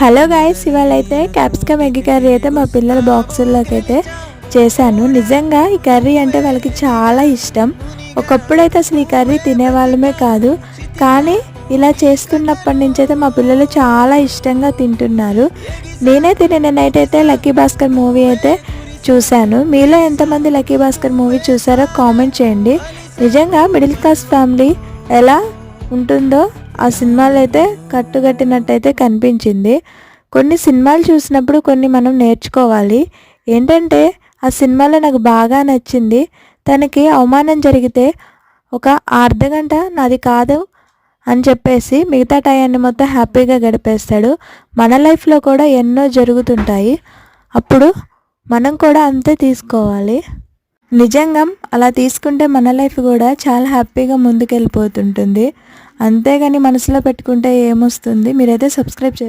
Hello guys ఇవాళ అయితే capsicum egg curry అయితే మా పిల్లల బాక్సుల్లోకి అయితే చేశాను. నిజంగా ఈ కర్రీ అంటే వాళ్ళకి చాలా ఇష్టం. ఒకప్పుడైతే అసలు ఈ కర్రీ తినేవాళ్ళమే కాదు. కానీ ఇలా చేస్తున్నప్పటి నుంచి అయితే మా పిల్లలు చాలా ఇష్టంగా తింటున్నారు. నేనైతే తినే నైట్ అయితే లక్కీ భాస్కర్ మూవీ అయితే చూశాను. మీలో ఎంతమంది లక్కీ భాస్కర్ మూవీ చూసారో కామెంట్ చేయండి. నిజంగా మిడిల్ క్లాస్ ఫ్యామిలీ ఎలా ఉంటుందో ఆ సినిమాలు అయితే కట్టుకట్టినట్టయితే కనిపించింది. కొన్ని సినిమాలు చూసినప్పుడు కొన్ని మనం నేర్చుకోవాలి. ఏంటంటే ఆ సినిమాలో నాకు బాగా నచ్చింది. తనకి అవమానం జరిగితే ఒక అర్ధ గంట నాది కాదు అని చెప్పేసి మిగతా టయాన్ని మొత్తం హ్యాపీగా గడిపేస్తాడు. మన లైఫ్లో కూడా ఎన్నో జరుగుతుంటాయి. అప్పుడు మనం కూడా అంతే తీసుకోవాలి. నిజంగా అలా తీసుకుంటే మన లైఫ్ కూడా చాలా హ్యాపీగా ముందుకెళ్ళిపోతుంటుంది. అంతేగాని మనసులో పెట్టుకుంటే ఏమొస్తుంది? మీరైతే సబ్స్క్రైబ్ చేసుకోండి